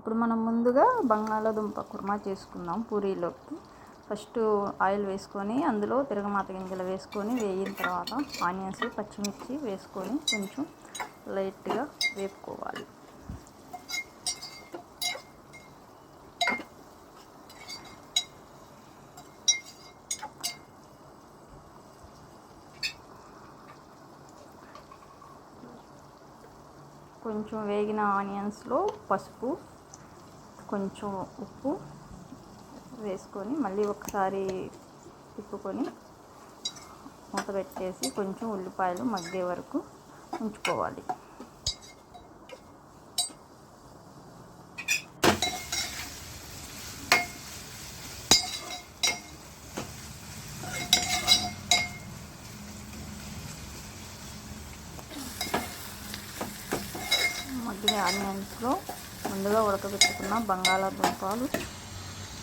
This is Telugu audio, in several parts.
ఇప్పుడు మనం ముందుగా బంగాళాదుంప కుర్మా చేసుకుందాం పూరీలోకి. ఫస్ట్ ఆయిల్ వేసుకొని అందులో తిరగమాత గింజలు వేసుకొని వేయిన తర్వాత ఆనియన్స్ పచ్చిమిర్చి వేసుకొని కొంచెం లైట్గా వేపుకోవాలి. కొంచెం వేగిన ఆనియన్స్లో పసుపు కొంచెం ఉప్పు వేసుకొని మళ్ళీ ఒకసారి తిప్పుకొని మూత పెట్టేసి కొంచెం ఉల్లిపాయలు మగ్గే వరకు ఉంచుకోవాలి. మగ్గిన ఆనియన్స్లో ముందుగా ఉడకబెట్టుకున్న బంగాళాదుంపలు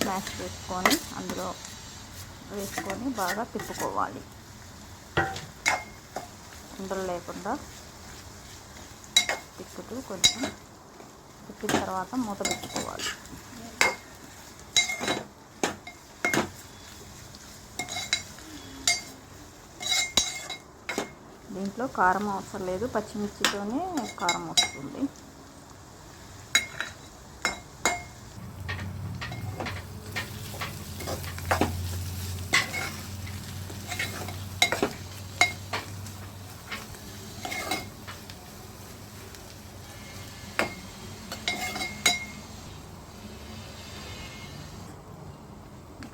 మ్యాష్ చేసుకొని అందులో వేసుకొని బాగా తిప్పుకోవాలి. ఉండలు లేకుండా తిప్పుతూ కొంచెం తిప్పిన తర్వాత మూత పెట్టుకోవాలి. దీంట్లో కారం అవసరం లేదు. పచ్చిమిర్చితోనే కారం వస్తుంది.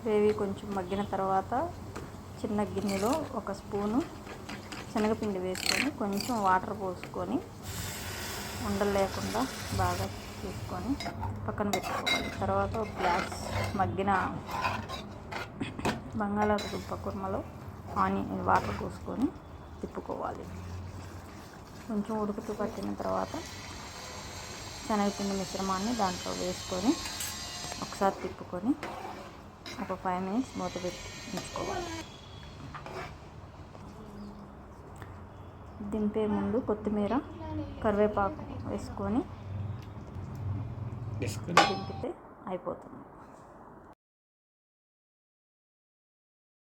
గ్రేవీ కొంచెం మగ్గిన తర్వాత చిన్న గిన్నెలో ఒక స్పూను శనగపిండి వేసుకొని కొంచెం వాటర్ పోసుకొని ఉండలు లేకుండా బాగా తీసుకొని పక్కన పెట్టుకోవాలి. తర్వాత ఒక గ్లాస్ మగ్గిన బంగాళాదుంప కుర్మలో ఆనియన్ వాటర్ పోసుకొని తిప్పుకోవాలి. కొంచెం ఉడుకుతూ పట్టిన తర్వాత శనగపిండి మిశ్రమాన్ని దాంట్లో వేసుకొని ఒకసారి తిప్పుకొని ఒక ఫైవ్ మినిట్స్ మూత పెట్టి ఉంచుకోవాలి. దింపే ముందు కొత్తిమీర కరివేపాకు వేసుకొని దింపితే అయిపోతుంది.